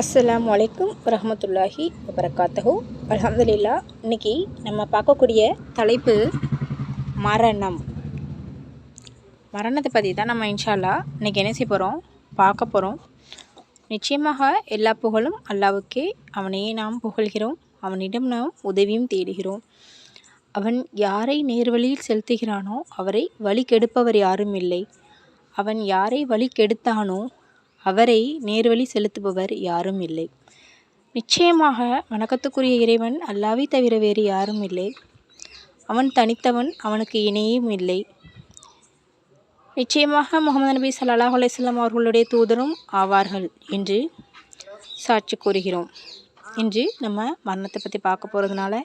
அஸ்லாம் வலைக்கும் ரஹமத்துல்லாஹி வபரகாத்தஹு. அலமதுல்லா இன்னைக்கு நம்ம பார்க்கக்கூடிய தலைப்பு மரணம். மரணத்தை பற்றி தான் நம்ம இன்ஷால்லா இன்னைக்கு என்ன செய்ய போகிறோம் பார்க்க போகிறோம் நிச்சயமாக எல்லா புகழும் அல்லாவுக்கே அவனையே நாம் புகழ்கிறோம் அவனிடம் நாம் உதவியும் தேடுகிறோம். அவன் யாரை நேர்வழியில் செலுத்துகிறானோ அவரை வழி கெடுப்பவர் யாரும் இல்லை. அவன் யாரை வழி கெடுத்தானோ அவரை நேர்வழி செலுத்துபவர் யாரும் இல்லை. நிச்சயமாக வணக்கத்துக்குரிய இறைவன் அல்லாவை தவிர வேறு யாரும் இல்லை. அவன் தனித்தவன் அவனுக்கு இணையும் இல்லை. நிச்சயமாக முகமது நபி சல்லாஹ் அலைஹி அவர்களுடைய தூதரும் ஆவார்கள் என்று சாட்சி கூறுகிறோம். இன்று நம்ம மரணத்தை பற்றி பார்க்க போகிறதுனால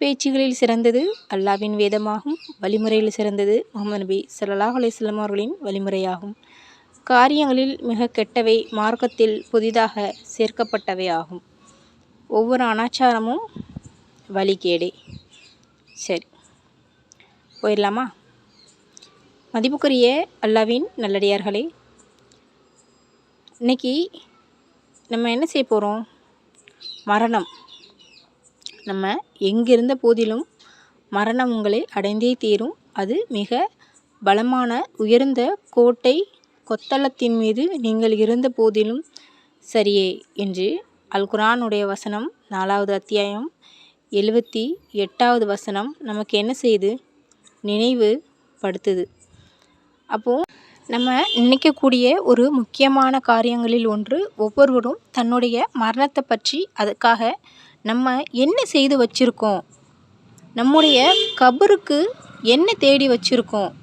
பேச்சுகளில் சிறந்தது அல்லாவின் வேதமாகும் வழிமுறையில் சிறந்தது முகமது நபி சல்லாஹ் அலைஹி அவர்களின் வழிமுறையாகும். காரியங்களில் மிக கெட்டவை மார்க்கத்தில் புதிதாக சேர்க்கப்பட்டவை ஆகும். ஒவ்வொரு அனாச்சாரமும் வழிகேடே. சரி போயிடலாமா? மதிப்புக்குரிய அல்லாவின் நல்லடியார்களே இன்றைக்கி நம்ம என்ன செய்ய போகிறோம் மரணம். நம்ம எங்கிருந்த போதிலும் மரணம் உங்களை அடைந்தே தீரும். அது மிக பலமான உயர்ந்த கோட்டை கொத்தளத்தின் மீது நீங்கள் இருந்த போதிலும் சரியே என்று அல் குரானுடைய வசனம் நாலாவது அத்தியாயம் எழுபத்தி எட்டாவது வசனம் நமக்கு என்ன செய்யுது நினைவு படுத்துது. அப்போது நம்ம நினைக்கக்கூடிய ஒரு முக்கியமான காரியங்களில் ஒன்று ஒவ்வொருவரும் தன்னுடைய மரணத்தை பற்றி அதுக்காக நம்ம என்ன செய்து வச்சுருக்கோம்? நம்முடைய கபருக்கு என்ன தேடி வச்சுருக்கோம்?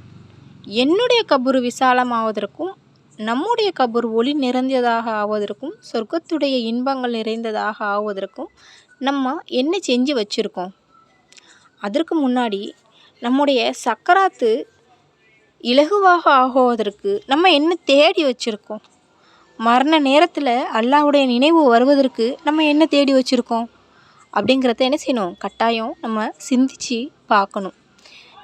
என்னுடைய கபூர் விசாலமாவதற்கும் நம்முடைய கபூர் ஒளி நிறைந்ததாக ஆவதற்கும் சொர்க்கத்துடைய இன்பங்கள் நிறைந்ததாக ஆவதற்கும் நம்ம என்ன செஞ்சு வச்சுருக்கோம்? அதற்கு முன்னாடி நம்முடைய சக்கராத்து இலகுவாக ஆகுவதற்கு நம்ம என்ன தேடி வச்சுருக்கோம்? மரண நேரத்தில் அல்லாவுடைய நினைவு வருவதற்கு நம்ம என்ன தேடி வச்சுருக்கோம்? அப்படிங்கிறத என்ன செய்யணும்? கட்டாயம் நம்ம சிந்திச்சு பார்க்கணும்.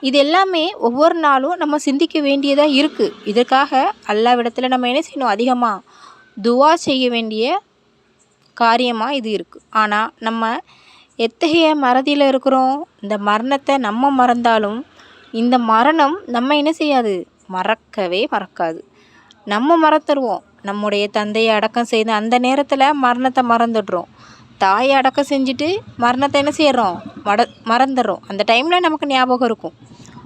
இது எல்லாமே ஒவ்வொரு நாளும் நம்ம சிந்திக்க வேண்டியதாக இருக்குது இதற்காக அல்லாவிடத்தில் நம்ம என்ன செய்யணும்? அதிகமாக துவா செய்ய வேண்டிய காரியமாக இது இருக்குது ஆனால் நம்ம எத்தகைய மறதியில் இருக்கிறோம்? இந்த மரணத்தை நம்ம மறந்தாலும் இந்த மரணம் நம்ம என்ன செய்யாது? மறக்கவே மறக்காது. நம்ம மறந்துடுவோம் நம்முடைய தந்தையை அடக்கம் செய்த அந்த நேரத்தில் மரணத்தை மறந்துடுறோம். தாயை அடக்கம் செஞ்சுட்டு மரணத்தை என்ன செய்கிறோம் மட மறந்துடுறோம். அந்த டைமில் நமக்கு ஞாபகம் இருக்கும்.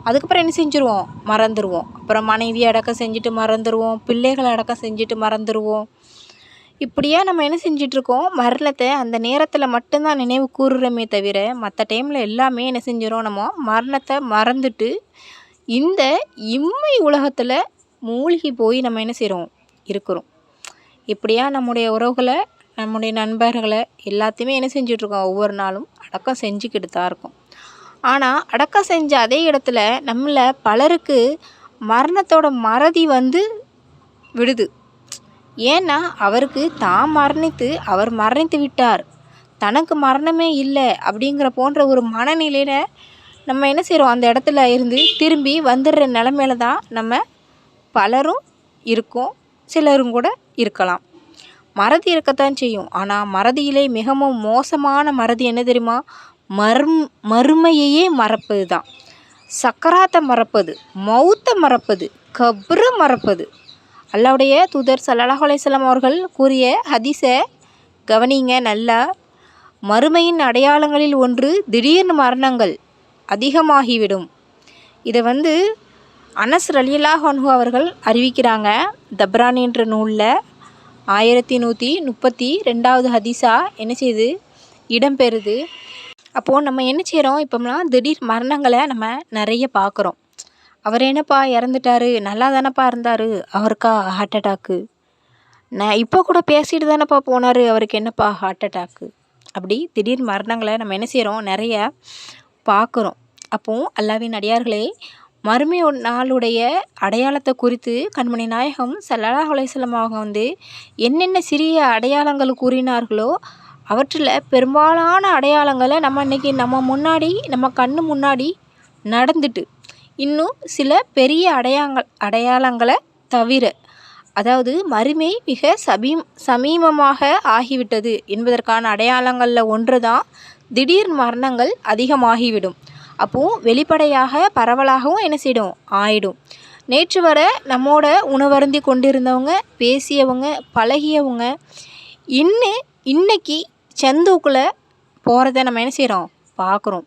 அதுக்கப்புறம் என்ன செஞ்சுருவோம்? மறந்துடுவோம் அப்புறம் மனைவி அடக்கம் செஞ்சுட்டு மறந்துடுவோம் பிள்ளைகளை அடக்கம் செஞ்சுட்டு மறந்துடுவோம் இப்படியா நம்ம என்ன செஞ்சிட்ருக்கோம்? மரணத்தை அந்த நேரத்தில் மட்டும்தான் நினைவு கூறுறோமே தவிர மற்ற டைமில் எல்லாமே என்ன செஞ்சிடும் நம்ம? மரணத்தை மறந்துட்டு இந்த இம்மை உலகத்தில் மூழ்கி போய் நம்ம என்ன செய்கிறோம் இருக்கிறோம். இப்படியா நம்முடைய உறவுகளை நம்முடைய நண்பர்களை எல்லாத்தையுமே என்ன செஞ்சிட்ருக்கோம்? ஒவ்வொரு நாளும் அடக்கம் செஞ்சுக்கிட்டு தான் இருக்கோம். ஆனால் அடக்கம் செஞ்ச அதே இடத்துல நம்மள பலருக்கு மரணத்தோட மறதி வந்து விடுது. ஏன்னா அவருக்கு தான் மரணித்து அவர் மரணித்து விட்டார். தனக்கு மரணமே இல்லை அப்படிங்கிற போன்ற ஒரு மனநிலையில் நம்ம என்ன செய்கிறோம் அந்த இடத்துல இருந்து திரும்பி வந்துடுற நிலமையில தான் நம்ம பலரும் இருக்கோம். சிலரும் கூட இருக்கலாம். மறதி இருக்கத்தான் செய்யும். ஆனால் மறதியிலே மிகவும் மோசமான மறதி என்ன தெரியுமா? மர்ம் மறுமையையே மறப்பது தான் சக்கராத்தை மறப்பது மௌத்தை மறப்பது கப்ரை மறப்பது. அல்லாவுடைய தூதர் சல்லாஹ் அலையம் அவர்கள் கூறிய ஹதீஸை கவனிங்க. நல்லா மறுமையின் அடையாளங்களில் ஒன்று திடீர்னு மரணங்கள் அதிகமாகிவிடும். இதை வந்து அனஸ் ரலியலாஹ் அவர்கள் அறிவிக்கிறாங்க. தப்ரான் என்ற நூலில் ஆயிரத்தி நூற்றி முப்பத்தி ரெண்டாவது ஹதீஸா என்ன செய்யுது இடம்பெறுது. அப்போது நம்ம என்ன செய்கிறோம் இப்போம்லாம் திடீர் மரணங்களை நம்ம நிறைய பார்க்குறோம். அவர் என்னப்பா இறந்துட்டாரு? நல்லா தானப்பா இருந்தார்? அவருக்கா ஹார்ட் அட்டாக்கு நான் இப்போ கூட பேசிட்டு தானேப்பா போனார்? அவருக்கு என்னப்பா ஹார்ட் அட்டாக்கு அப்படி திடீர் மரணங்களை நம்ம என்ன செய்கிறோம் நிறைய பார்க்குறோம். அப்போது அல்லாவின் அடியார்களே மறுமை நாளுடைய அடையாளத்தை குறித்து கண்மணி நாயகம் சல்லல்லாஹ் அலையம் வந்து என்னென்ன சிறிய அடையாளங்கள் கூறினார்களோ அவற்றில் பெரும்பாலான அடையாளங்களை நம்ம இன்றைக்கி நம்ம முன்னாடி நம்ம கண்ணு முன்னாடி நடந்துட்டு இன்னும் சில பெரிய அடையாங்கள் அடையாளங்களை தவிர அதாவது மறுமை மிக சமீம் சமீபமாக ஆகிவிட்டது என்பதற்கான அடையாளங்களில் ஒன்று தான் திடீர் மரணங்கள் அதிகமாகிவிடும். அப்போது வெளிப்படையாக பரவலாகவும் என்ன செய்யும் ஆயிடும். நேற்று வர நம்மோட உணவருந்தி கொண்டிருந்தவங்க பேசியவங்க பழகியவங்க இன்னும் இன்னைக்கு சந்துக்குள்ளே போகிறத நம்ம என்ன செய்கிறோம் பார்க்குறோம்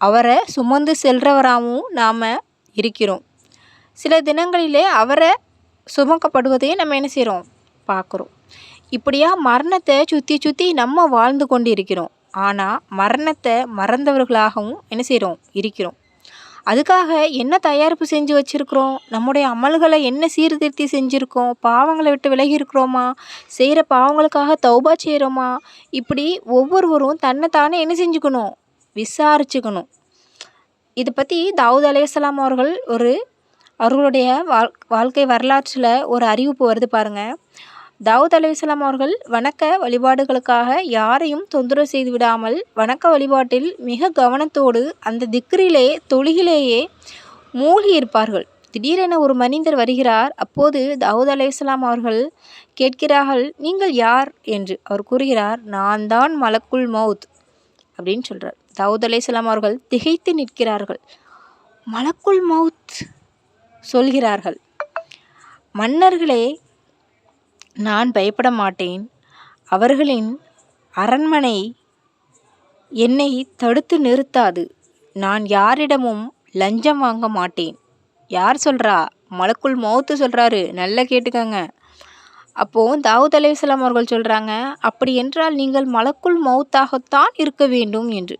அவரை சுமந்து செல்றவராகவும் நாம் இருக்கிறோம். சில தினங்களிலே அவரை சுமக்கப்படுவதையும் நம்ம என்ன செய்கிறோம் பார்க்குறோம் இப்படியா மரணத்தை சுற்றி சுற்றி நம்ம வாழ்ந்து கொண்டு இருக்கிறோம் ஆனால் மரணத்தை மறந்தவர்களாகவும் என்ன செய்கிறோம் இருக்கிறோம். அதுக்காக என்ன தயாரிப்பு செஞ்சு வச்சுருக்குறோம்? நம்முடைய அமல்களை என்ன சீர்திருத்தி செஞ்சுருக்கோம்? பாவங்களை விட்டு விலகி இருக்கிறோமா? செய்கிற பாவங்களுக்காக தௌபா செய்கிறோமா இப்படி ஒவ்வொருவரும் தன்னை தானே என்ன செஞ்சுக்கணும்? விசாரிச்சுக்கணும். இதை பற்றி தாவூத் அலையாம் அவர்கள் ஒரு அவர்களுடைய வாழ் வாழ்க்கை வரலாற்றில் ஒரு அறிவிப்பு வருது பாருங்கள் தாவூத் அலிஸ்லாம் அவர்கள் வணக்க வழிபாடுகளுக்காக யாரையும் தொந்தரவு செய்து விடாமல் வணக்க வழிபாட்டில் மிக கவனத்தோடு அந்த திக்ரிலே தொழுகிலேயே மூழ்கி இருப்பார்கள். திடீரென ஒரு மனிதர் வருகிறார். அப்போது தாவூத் அலையாம் அவர்கள் கேட்கிறார்கள் நீங்கள் யார்? என்று. அவர் கூறுகிறார் நான் தான் மலக்குல் மவுத் அப்படின்னு சொல்கிறார் தாவூத் அலையாம் அவர்கள் திகைத்து நிற்கிறார்கள். மலக்குல் மவுத் சொல்கிறார்கள் மன்னர்களே நான் பயப்பட மாட்டேன். அவர்களின் அரண்மனை என்னை தடுத்து நிறுத்தாது. நான் யாரிடமும் லஞ்சம் வாங்க மாட்டேன். யார் சொல்கிறா மலக்குள் மௌத்து சொல்கிறாரு நல்லா கேட்டுக்கங்க. அப்போது தாவூத் அலையாம் அவர்கள் சொல்கிறாங்க அப்படி என்றால் நீங்கள் மலக்குள் மௌத்தாகத்தான் இருக்க வேண்டும் என்று.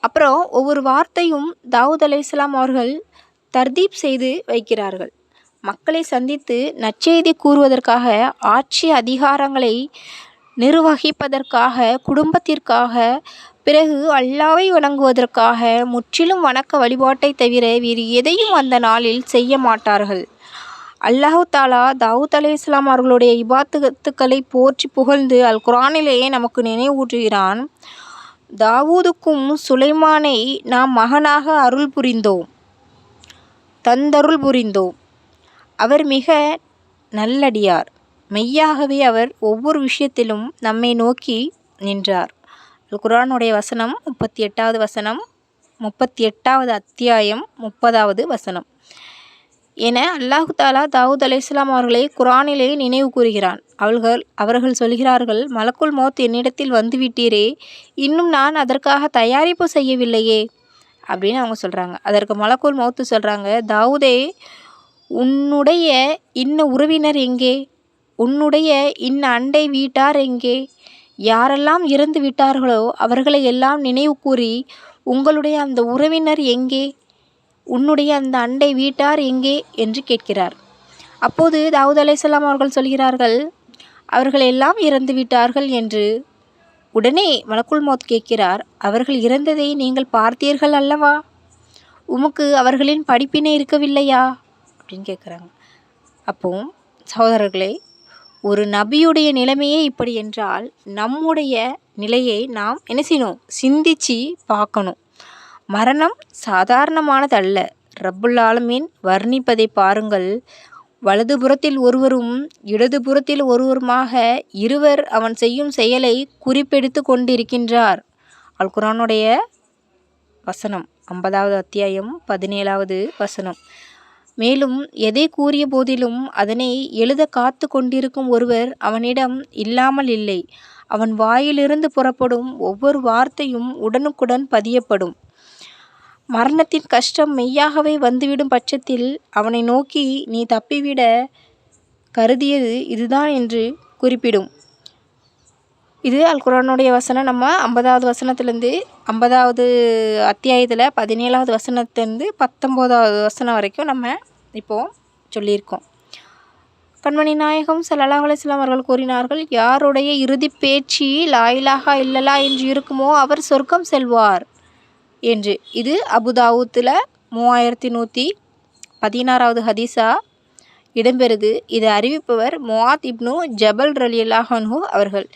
அப்புறம் ஒவ்வொரு வார்த்தையும் தாவூத் அலையாம் அவர்கள் தர்தீப் செய்து வைக்கிறார்கள். மக்களை சந்தித்து நற்செய்தி கூறுவதற்காக ஆட்சி அதிகாரங்களை நிர்வகிப்பதற்காக குடும்பத்திற்காக பிறகு அல்லாவை வணங்குவதற்காக முற்றிலும் வணக்க வழிபாட்டை தவிர வேறு எதையும் அந்த நாளில் செய்ய மாட்டார்கள். அல்லாஹு தாலா தாவூத் அலி இஸ்லாம் அவர்களுடைய இபாத்துகளை போற்றி புகழ்ந்து அல் குரானிலேயே நமக்கு நினைவூட்டுகிறான். தாவூதுக்கும் சுலைமானை நாம் மகனாக அருள் புரிந்தோம். தந்தருள் புரிந்தோம். அவர் மிக நல்லடியார். மெய்யாகவே அவர் ஒவ்வொரு விஷயத்திலும் நம்மை நோக்கி நின்றார். குரானுடைய வசனம் முப்பத்தி எட்டாவது வசனம் முப்பத்தி எட்டாவது அத்தியாயம் முப்பதாவது வசனம். என அல்லாஹு தாலா தாவூத் அலி இஸ்லாம் அவர்களை குரானிலே நினைவு கூறுகிறான். அவர்கள் அவர்கள் சொல்கிறார்கள் மலக்குள் மோத் என்னிடத்தில் வந்துவிட்டீரே இன்னும் நான் அதற்காக தயாரிப்பு செய்யவில்லையே அப்படின்னு அவங்க சொல்கிறாங்க அதற்கு மலக்குள் மௌத்து சொல்கிறாங்க தாவூதே உன்னுடைய இன்ன உறவினர் எங்கே? உன்னுடைய இன்ன அண்டை வீட்டார் எங்கே? யாரெல்லாம் இறந்து விட்டார்களோ அவர்களை எல்லாம் நினைவு கூறி உங்களுடைய அந்த உறவினர் எங்கே? உன்னுடைய அந்த அண்டை வீட்டார் எங்கே? என்று கேட்கிறார். அப்போது தாவூத் அலைசல்லாம் அவர்கள் சொல்கிறார்கள் அவர்கள் எல்லாம் இறந்து விட்டார்கள் என்று. உடனே மலக்குள் மோத் கேட்கிறார் அவர்கள் இறந்ததை நீங்கள் பார்த்தீர்கள் அல்லவா? உமக்கு அவர்களின் படிப்பினை இருக்கவில்லையா? அப்படின்னு கேட்குறாங்க அப்போ சகோதரர்களே ஒரு நபியுடைய நிலைமையே இப்படி என்றால் நம்முடைய நிலையை நாம் என்ன செய்யணும்? சிந்திச்சு பார்க்கணும். மரணம் சாதாரணமானதல்ல. ரப்புல் ஆலமீன் வர்ணிப்பதை பாருங்கள். வலதுபுறத்தில் ஒருவரும் இடதுபுறத்தில் ஒருவருமாக இருவர் அவன் செய்யும் செயலை குறிப்பெடுத்து கொண்டிருக்கின்றார். அல் குரானுடைய வசனம் ஐம்பதாவது அத்தியாயம் பதினேழாவது வசனம். மேலும் எதை கூறிய போதிலும் அதனை எழுத காத்து கொண்டிருக்கும் ஒருவர் அவனிடம் இல்லாமல் இல்லை. அவன் வாயிலிருந்து புறப்படும் ஒவ்வொரு வார்த்தையும் உடனுக்குடன் பதியப்படும். மரணத்தின் கஷ்டம் மெய்யாகவே வந்துவிடும் பட்சத்தில் அவனை நோக்கி நீ தப்பிவிட கருதியது இதுதான் என்று குறிப்பிடும். இது அல் குரானுடைய வசனம். நம்ம ஐம்பதாவது வசனத்துலேருந்து ஐம்பதாவது அத்தியாயத்தில் பதினேழாவது வசனத்துலேருந்து பத்தொம்போதாவது வசனம் வரைக்கும் நம்ம இப்போது சொல்லியிருக்கோம். கண்மணி நாயகம் சல்லாஹ் அலிஸ்லாம் அவர்கள் கூறினார்கள் யாருடைய இறுதி பேச்சு லாயிலாகா இல்லலா என்று இருக்குமோ அவர் சொர்க்கம் செல்வார் என்று. இது அபுதாவுத்தில் மூவாயிரத்தி நூற்றி பதினாறாவது ஹதீஸா இடம்பெறுது. இதை அறிவிப்பவர் முவாத் இப்னு ஜபல் ரலியல்லாஹன்ஹூ அவர்கள்.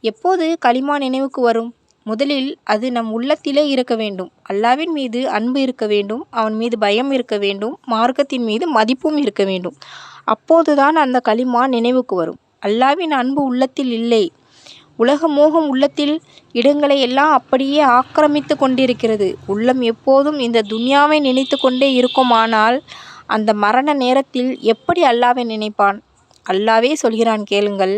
எப்போது களிமா நினைவுக்கு வரும்? முதலில் அது நம் உள்ளத்திலே இருக்க வேண்டும். அல்லாவின் மீது அன்பு இருக்க வேண்டும் அவன் மீது பயம் இருக்க வேண்டும் மார்க்கத்தின் மீது மதிப்பும் இருக்க வேண்டும். அப்போதுதான் அந்த களிமா நினைவுக்கு வரும். அல்லாவின் அன்பு உள்ளத்தில் இல்லை. உலக மோகம் உள்ளத்தில் இடங்களை எல்லாம் அப்படியே ஆக்கிரமித்து கொண்டிருக்கிறது. உள்ளம் எப்போதும் இந்த துன்யாவை நினைத்து கொண்டே இருக்குமானால் அந்த மரண நேரத்தில் எப்படி அல்லாவை நினைப்பான்? அல்லாவே சொல்கிறான் கேளுங்கள்.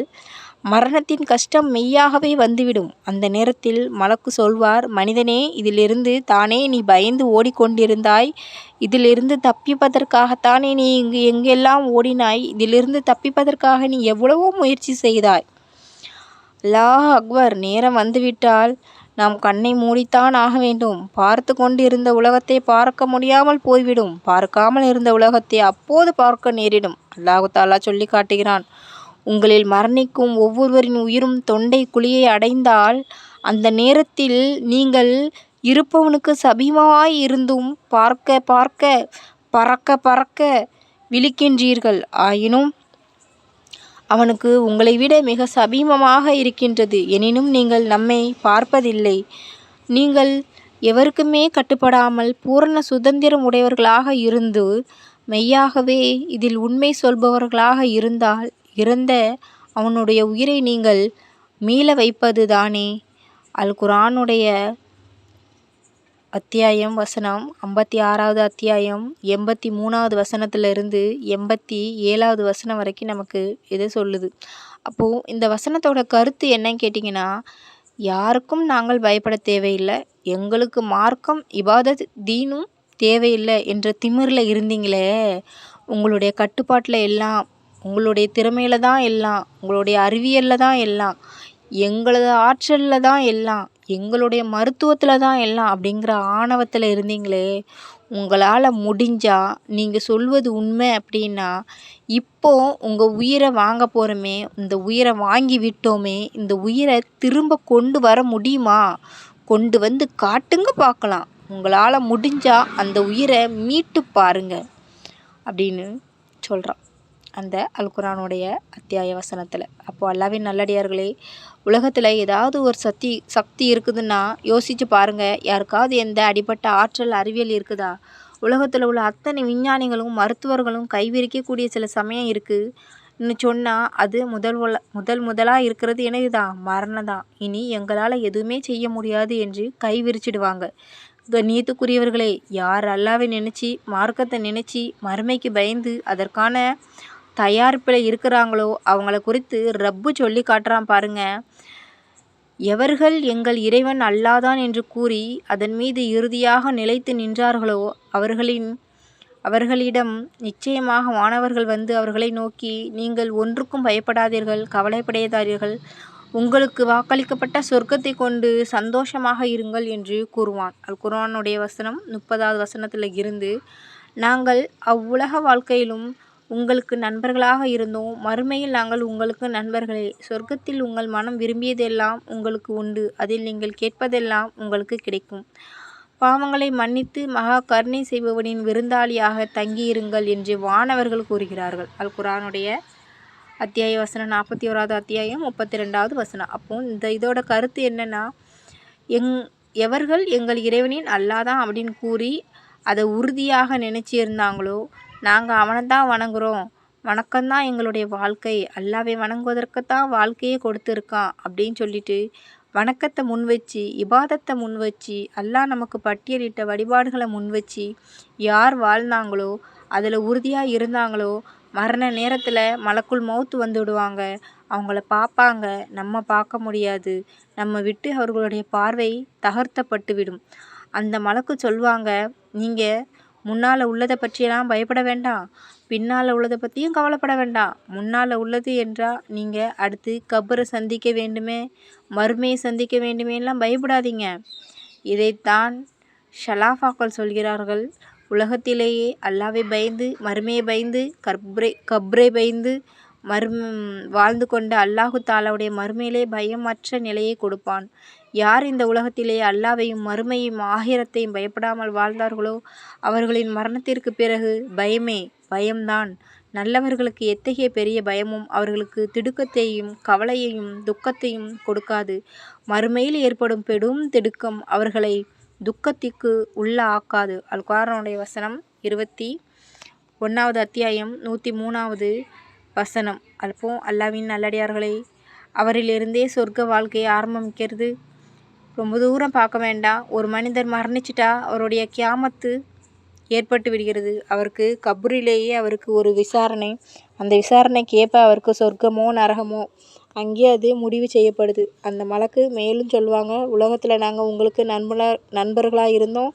மரணத்தின் கஷ்டம் மெய்யாகவே வந்துவிடும். அந்த நேரத்தில் மலக்கு சொல்வார் மனிதனே இதிலிருந்து தானே நீ பயந்து ஓடிக்கொண்டிருந்தாய். இதிலிருந்து தப்பிப்பதற்காகத்தானே நீ இங்கு எங்கெல்லாம் ஓடினாய். இதிலிருந்து தப்பிப்பதற்காக நீ எவ்வளவோ முயற்சி செய்தாய். அல்லாஹ் அக்பர் நேரம் வந்துவிட்டால் நாம் கண்ணை மூடித்தான் ஆக வேண்டும். பார்த்து கொண்டிருந்த உலகத்தை பார்க்க முடியாமல் போய்விடும். பார்க்காமல் இருந்த உலகத்தை அப்போது பார்க்க நேரிடும். அல்லாஹு தாலா சொல்லி காட்டுகிறான். உங்களில் மரணிக்கும் ஒவ்வொருவரின் உயிரும் தொண்டை குழியை அடைந்தால் அந்த நேரத்தில் நீங்கள் இருப்பவனுக்கு சபீமமாய் இருந்தும் பார்க்க பார்க்க பறக்க பறக்க விழிக்கின்றீர்கள். ஆயினும் அவனுக்கு உங்களை விட மிக சபீமமாக இருக்கின்றது. எனினும் நீங்கள் நம்மை பார்ப்பதில்லை. நீங்கள் எவருக்குமே கட்டுப்படாமல் பூரண சுதந்திரம் உடையவர்களாக இருந்து மெய்யாகவே இதில் உண்மை சொல்பவர்களாக இருந்தால் இறந்த அவனுடைய உயிரை நீங்கள் மீள வைப்பது தானே? அல் குரானுடைய அத்தியாயம் வசனம் ஐம்பத்தி ஆறாவது அத்தியாயம் எண்பத்தி மூணாவது வசனத்திலிருந்து எண்பத்தி ஏழாவது வசனம் வரைக்கும் நமக்கு இதை சொல்லுது. அப்போது இந்த வசனத்தோட கருத்து என்னன்னு கேட்டிங்கன்னா யாருக்கும் நாங்கள் பயப்பட தேவையில்லை. எங்களுக்கு மார்க்கம் இபாதத் தீனும் தேவையில்லை என்ற திமிரில் இருந்தீங்களே. உங்களுடைய கட்டுப்பாட்டில் எல்லாம் உங்களுடைய திறமையில் தான் எல்லாம் உங்களுடைய அறிவியலில் தான் எல்லாம் எங்களது ஆற்றலில் தான் எல்லாம் எங்களுடைய மருத்துவத்தில் தான் எல்லாம் அப்படிங்கிற ஆணவத்தில் இருந்தீங்களே உங்களால் முடிஞ்சால் நீங்கள் சொல்வது உண்மை அப்படின்னா இப்போ உங்கள் உயிரை வாங்க போகிறோமே இந்த உயிரை வாங்கி விட்டோமே இந்த உயிரை திரும்ப கொண்டு வர முடியுமா? கொண்டு வந்து காட்டுங்க பார்க்கலாம். உங்களால் முடிஞ்சால் அந்த உயிரை மீட்டு பாருங்க அப்படின்னு சொல்கிறான் அந்த அல்குரானுடைய அத்தியாய வசனத்தில் அப்போது அல்லாவின் நல்லடியார்களே உலகத்தில் ஏதாவது ஒரு சக்தி சக்தி இருக்குதுன்னா யோசித்து பாருங்கள் யாருக்காவது எந்த அடிப்பட்ட ஆற்றல் அறிவியல் இருக்குதா? உலகத்தில் உள்ள அத்தனை விஞ்ஞானிகளும் மருத்துவர்களும் கைவிரிக்கக்கூடிய சில சமயம் இருக்குது இன்னும் சொன்னால் அது முதல் முதல் முதலாக இருக்கிறது எனது தான் மரணம் தான் இனி எங்களால் எதுவுமே செய்ய முடியாது என்று கை விரிச்சிடுவாங்க கண்ணியத்துக்குரியவர்களே யார் அல்லாவை நினச்சி மார்க்கத்தை நினச்சி மறுமைக்கு பயந்து அதற்கான தயாரிப்பில் இருக்கிறாங்களோ அவங்கள குறித்து ரப்பு சொல்லி காட்டுறான் பாருங்க. எவர்கள் எங்கள் இறைவன் அல்லாதான் என்று கூறி அதன் மீது இறுதியாக நிலைத்து நின்றார்களோ அவர்களின் அவர்களிடம் நிச்சயமாக மாணவர்கள் வந்து அவர்களை நோக்கி நீங்கள் ஒன்றுக்கும் பயப்படாதீர்கள் கவலைப்படையாதீர்கள் உங்களுக்கு வாக்களிக்கப்பட்ட சொர்க்கத்தை கொண்டு சந்தோஷமாக இருங்கள் என்று கூறுவான். அல் குர்ஆனுடைய வசனம் முப்பதாவது வசனத்தில் இருந்து நாங்கள் அவ்வுலக வாழ்க்கையிலும் உங்களுக்கு நண்பர்களாக இருந்தோம். மறுமையில் நாங்கள் உங்களுக்கு நண்பர்களே. சொர்க்கத்தில் உங்கள் மனம் விரும்பியதெல்லாம் உங்களுக்கு உண்டு. அதில் நீங்கள் கேட்பதெல்லாம் உங்களுக்கு கிடைக்கும். பாவங்களை மன்னித்து மகா கருணை செய்பவனின் விருந்தாளியாக தங்கியிருங்கள் என்று வானவர்கள் கூறுகிறார்கள். அல் குரானுடைய அத்தியாய வசனம் நாற்பத்தி ஓராவது அத்தியாயம் முப்பத்தி ரெண்டாவது வசனம். அப்போ இந்த இதோட கருத்து என்னென்னா எங் எவர்கள் எங்கள் இறைவனின் அல்லாதான் அப்படின்னு கூறி அதை உறுதியாக நினச்சி இருந்தாங்களோ நாங்கள் அவனை தான் வணக்கம் வணக்கம்தான் எங்களுடைய வாழ்க்கை. அல்லாவை வணங்குவதற்குத்தான் வாழ்க்கையே கொடுத்துருக்கான் அப்படின்னு சொல்லிட்டு வணக்கத்தை முன் வச்சு இபாதத்தை முன் வச்சு அல்லாஹ் நமக்கு பட்டியலிட்ட வழிபாடுகளை முன் வச்சு யார் வாழ்ந்தாங்களோ அதில் உறுதியாக இருந்தாங்களோ மரண நேரத்தில் மலக்குள் மௌத்து வந்து விடுவாங்க. அவங்கள பார்ப்பாங்க. நம்ம பார்க்க முடியாது. நம்ம விட்டு அவர்களுடைய பார்வை தகர்த்தப்பட்டு விடும் அந்த மலக்கு சொல்வாங்க நீங்கள் முன்னால் உள்ளதை பற்றியெல்லாம் பயப்பட வேண்டாம். பின்னால் உள்ளதை பற்றியும் கவலைப்பட வேண்டாம். முன்னால் உள்ளது என்றால் நீங்கள் அடுத்து கபரை சந்திக்க வேண்டுமே மறுமையை சந்திக்க வேண்டுமேலாம் பயப்படாதீங்க. இதைத்தான் ஷலாஃபாக்கள் சொல்கிறார்கள். உலகத்திலேயே அல்லாவை பயந்து மறுமையை பயந்து கப்ரை கப்ரை பயந்து மர்ம வாழ்ந்து கொண்ட அல்லாஹு தாலாவுடைய மறுமையிலே பயமற்ற நிலையை கொடுப்பான். யார் இந்த உலகத்திலே அல்லாவையும் மறுமையும் ஆகிரத்தையும் பயப்படாமல் வாழ்ந்தார்களோ அவர்களின் மரணத்திற்கு பிறகு பயமே பயம்தான். நல்லவர்களுக்கு எத்தகைய பெரிய பயமும் அவர்களுக்கு திடுக்கத்தையும் கவலையையும் துக்கத்தையும் கொடுக்காது. மறுமையில் ஏற்படும் பெரும் திடுக்கம் அவர்களை துக்கத்திற்கு உள்ள ஆக்காது அல்குரானுடைய வசனம் இருபத்தி ஒன்றாவது அத்தியாயம் நூற்றி மூணாவது வசனம். அல்போ அல்லாவின் நல்லடியார்களை அவரிலிருந்தே சொர்க்க வாழ்க்கையை ஆரம்பிக்கிறது ரொம்ப தூரம் பார்க்க வேண்டாம். ஒரு மனிதர் மரணிச்சிட்டா அவருடைய கியாமத்து ஏற்பட்டு விடுகிறது. அவருக்கு கபூரிலேயே அவருக்கு ஒரு விசாரணை. அந்த விசாரணைக்கு ஏற்ப அவருக்கு சொர்க்கமோ நரகமோ அங்கே அது முடிவு செய்யப்படுது. அந்த மலக்கு மேலும் சொல்லுவாங்க உலகத்தில் நாங்கள் உங்களுக்கு நண்பனாக நண்பர்களாக இருந்தோம்.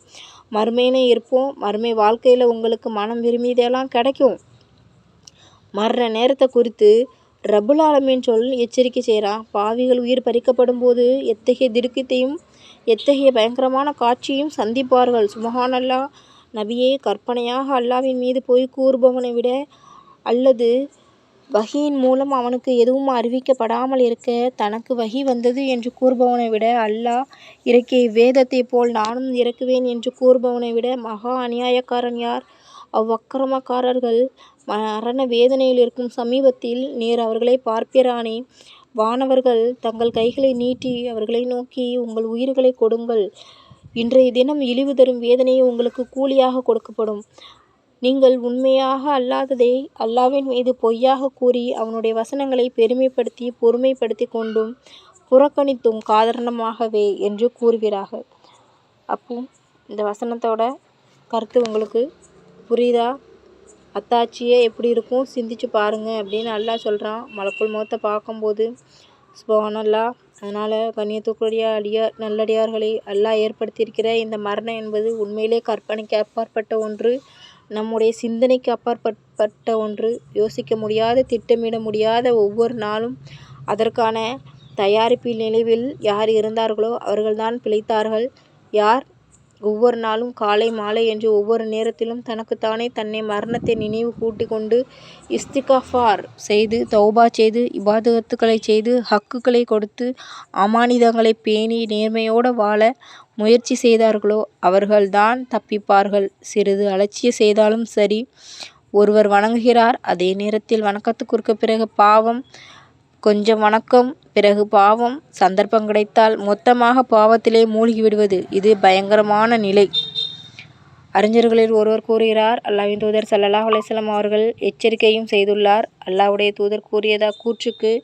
மறுமையினே இருப்போம். மறுமை வாழ்க்கையில் உங்களுக்கு மனம் விரும்பியதெல்லாம் கிடைக்கும். மரண நேரத்தை குறித்து ரபுல் ஆலமின் சொல் எச்சரிக்கை செய்கிறான் பாவிகள் உயிர் பறிக்கப்படும் போது எத்தகைய திடுக்கத்தையும் எத்தகைய பயங்கரமான காட்சியும் சந்திப்பார்கள். சுமஹானல்லா நபியே கற்பனையாக அல்லாவின் மீது போய் கூறுபவனை விட அல்லது வகியின் மூலம் அவனுக்கு எதுவும் அறிவிக்கப்படாமல் இருக்க தனக்கு வகி வந்தது என்று கூறுபவனை விட அல்லாஹ் இறக்கிய வேதத்தை போல் நானும் இறக்குவேன் என்று கூறுபவனை விட மகா அநியாயக்காரன் யார்? அவ்வக்கிரமக்காரர்கள் மரண வேதனையில் இருக்கும் சமீபத்தில் நீர் அவர்களை பார்ப்பீரானே வானவர்கள் தங்கள் கைகளை நீட்டி அவர்களை நோக்கி உங்கள் உயிர்களை கொடுங்கள். இன்றைய தினம் இழிவு தரும் வேதனையை உங்களுக்கு கூலியாக கொடுக்கப்படும். நீங்கள் உண்மையாக அல்லாததை அல்லாவின் மீது பொய்யாக கூறி அவனுடைய வசனங்களை பெருமைப்படுத்தி பொறுமைப்படுத்தி கொண்டும் புறக்கணித்தும் காரணமாகவே என்று கூறுகிறார்கள். அப்போ இந்த வசனத்தோட கருத்து உங்களுக்கு புரியுதா? அத்தாட்சியே எப்படி இருக்கும்? சிந்திச்சு பாருங்க அப்படின்னு அல்லா சொல்கிறான் மலக்குள் முகத்தை பார்க்கும்போது சுபஹானல்லா அதனால் கண்ணியத்துக்குரிய அடியார் நல்லடியார்களை அல்லாஹ் ஏற்படுத்தியிருக்கிற இந்த மரணம் என்பது உண்மையிலே கற்பனைக்கு அப்பாற்பட்ட ஒன்று. நம்முடைய சிந்தனைக்கு அப்பாற்பட்ட ஒன்று. யோசிக்க முடியாத திட்டமிட முடியாத ஒவ்வொரு நாளும் அதற்கான தயாரிப்பில் நிலைவில் யார் இருந்தார்களோ அவர்கள்தான் பிழைத்தார்கள். யார்? ஒவ்வொரு நாளும் காலை மாலை என்று ஒவ்வொரு நேரத்திலும் தனக்குத்தானே தன்னை மரணத்தை நினைவு கூட்டி கொண்டு இஸ்திகாஃபார் செய்து தௌபா செய்து இபாதகத்துக்களை செய்து ஹக்குகளை கொடுத்து அமானிதங்களை பேணி நேர்மையோடு வாழ முயற்சி செய்தார்களோ அவர்கள்தான் தப்பிப்பார்கள். சிறிது அலட்சிய செய்தாலும் சரி ஒருவர் வணங்குகிறார். அதே நேரத்தில் வணக்கத்துக்குறுக்க பிறகு பாவம் கொஞ்சம் வணக்கம். பிறகு பாவம். சந்தர்ப்பம் கிடைத்தால் மொத்தமாக பாவத்திலே மூழ்கிவிடுவது. இது பயங்கரமான நிலை. அறிஞர்களில் ஒருவர் கூறுகிறார் அல்லாவின் தூதர் சல்லாஹ் அலிஸ்லாம் அவர்கள் எச்சரிக்கையும் செய்துள்ளார். அல்லாவுடைய தூதர் கூறியதா கூற்றுக்கு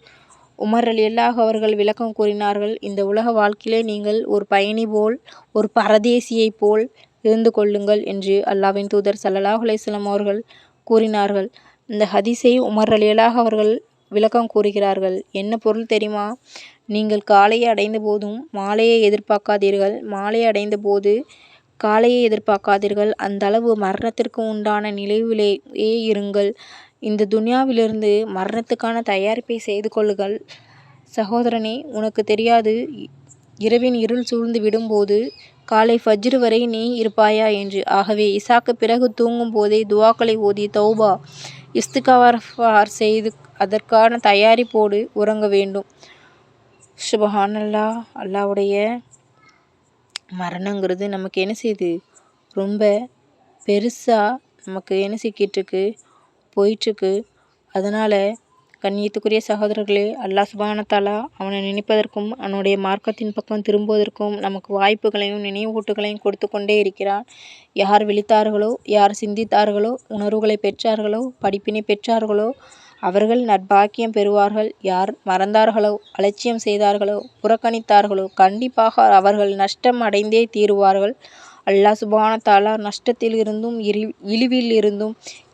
உமர் அலி அல்லாஹ் அவர்கள் விளக்கம் கூறினார்கள். இந்த உலக வாழ்க்கையிலே நீங்கள் ஒரு பயணி போல் ஒரு பரதேசியைப் போல் இருந்து கொள்ளுங்கள் என்று அல்லாவின் தூதர் சல்லல்லாஹ் அலிஸ்லாம் அவர்கள் கூறினார்கள். இந்த ஹதீஸை உமர் அலி அல்லாஹ் அவர்கள் விளக்கம் கூறுகிறார்கள். என்ன பொருள் தெரியுமா? நீங்கள் காலையை அடைந்த போதும் மாலையை எதிர்பார்க்காதீர்கள். மாலையை அடைந்த போது காலையை எதிர்பார்க்காதீர்கள். அந்த அளவு மரணத்திற்கு உண்டான நிலைவிலேயே இருங்கள். இந்த துனியாவிலிருந்து மரணத்துக்கான தயாரிப்பை செய்து கொள்ளுங்கள். சகோதரனே உனக்கு தெரியாது. இரவின் இருள் சூழ்ந்து விடும்போது காலை ஃபஜ்ரு வரை நீ இருப்பாயா? என்று. ஆகவே இசாக்கு பிறகு தூங்கும் போதே துவாக்களை ஓதி தௌபா இஸ்துகாவார் செய்து அதற்கான தயாரிப்போடு உறங்க வேண்டும். சுபஹானல்லா அல்லாவுடைய மரணங்கிறது நமக்கு என்ன செய்யுது ரொம்ப பெருசாக நமக்கு என்ன சிக்கிட்டுருக்கு போயிட்டுருக்கு. அதனால் கண்ணியத்துக்குரிய சகோதரர்களே அல்லாஹ் சுபானத்தாலா அவனை நினைப்பதற்கும் அவனுடைய மார்க்கத்தின் பக்கம் திரும்புவதற்கும் நமக்கு வாய்ப்புகளையும் நினைவூட்டுகளையும் கொடுத்து கொண்டே இருக்கிறான். யார் விழித்தார்களோ யார் சிந்தித்தார்களோ உணர்வுகளை பெற்றார்களோ படிப்பினை பெற்றார்களோ அவர்கள் நற்பாக்கியம் பெறுவார்கள். யார் மறந்தார்களோ அலட்சியம் செய்தார்களோ புறக்கணித்தார்களோ கண்டிப்பாக அவர்கள் நஷ்டம் அடைந்தே தீருவார்கள். அல்லாஹ் சுபான தாலா நஷ்டத்தில் இருந்தும் இழி இழிவில் இருந்தும்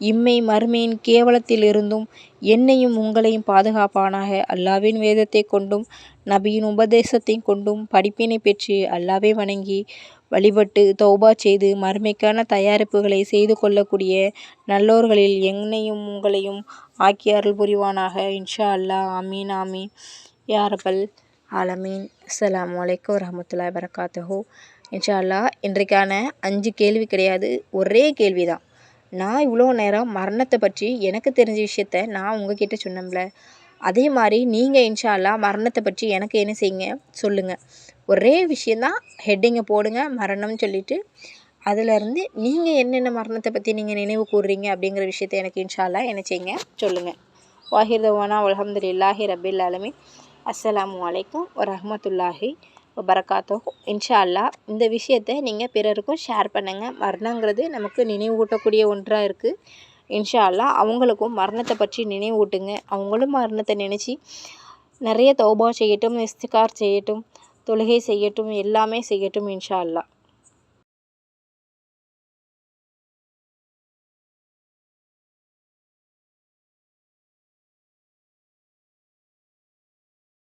இம்மை மறுமையின் கேவலத்தில் இருந்தும் என்னையும் உங்களையும் பாதுகாப்பானாக. அல்லாவின் வேதத்தை கொண்டும் நபியின் உபதேசத்தை கொண்டும் படிப்பினை பெற்று அல்லாவை வணங்கி வழிபட்டு தௌபா செய்து மறுமைக்கான தயாரிப்புகளை செய்து கொள்ளக்கூடிய நல்லோர்களில் என்னையும் உங்களையும் ஆக்கி அருள் புரிவானாக. இன்ஷா அல்லா அமீன் ஆமீன். யாரபல் ஆலமீன். அஸ்லாம் வலைக்கம் வரமத்துல்லா வரகாத்தஹோ இன்ஷா அல்லா இன்றைக்கான அஞ்சு கேள்வி கிடையாது. ஒரே கேள்வி தான் நான் இவ்வளோ நேரம் மரணத்தை பற்றி எனக்கு தெரிஞ்ச விஷயத்த நான் உங்ககிட்ட சொன்னோம்ல அதே மாதிரி நீங்கள் இன்ஷா அல்லா மரணத்தை பற்றி எனக்கு என்ன செய்யுங்க? சொல்லுங்கள் ஒரே விஷயந்தான். ஹெட்டிங்கை போடுங்க மரணம்னு சொல்லிவிட்டு அதிலேருந்து நீங்கள் என்னென்ன மரணத்தை பற்றி நீங்கள் நினைவு கூறுறீங்க அப்படிங்கிற விஷயத்த எனக்கு இன்ஷால்லா என்ன செய்யுங்க சொல்லுங்கள் வாஹிர் தவானா அலமதுல்லாஹி ரபில் அலமி அஸ்லாம் வலைக்கம் வரமத்துல்லாஹி வரகாத்தோ இன்ஷா அல்லா இந்த விஷயத்தை நீங்கள் பிறருக்கும் ஷேர் பண்ணுங்கள் மரணங்கிறது நமக்கு நினைவூட்டக்கூடிய ஒன்றாக இருக்குது இன்ஷா அல்லா அவங்களுக்கும் மரணத்தை பற்றி நினைவூட்டுங்க. அவங்களும் மரணத்தை நினச்சி நிறைய தௌபா செய்யட்டும் இஸ்திகார் செய்யட்டும். தொழுகை செய்யட்டும் எல்லாமே செய்யட்டும் இன்ஷா அல்லா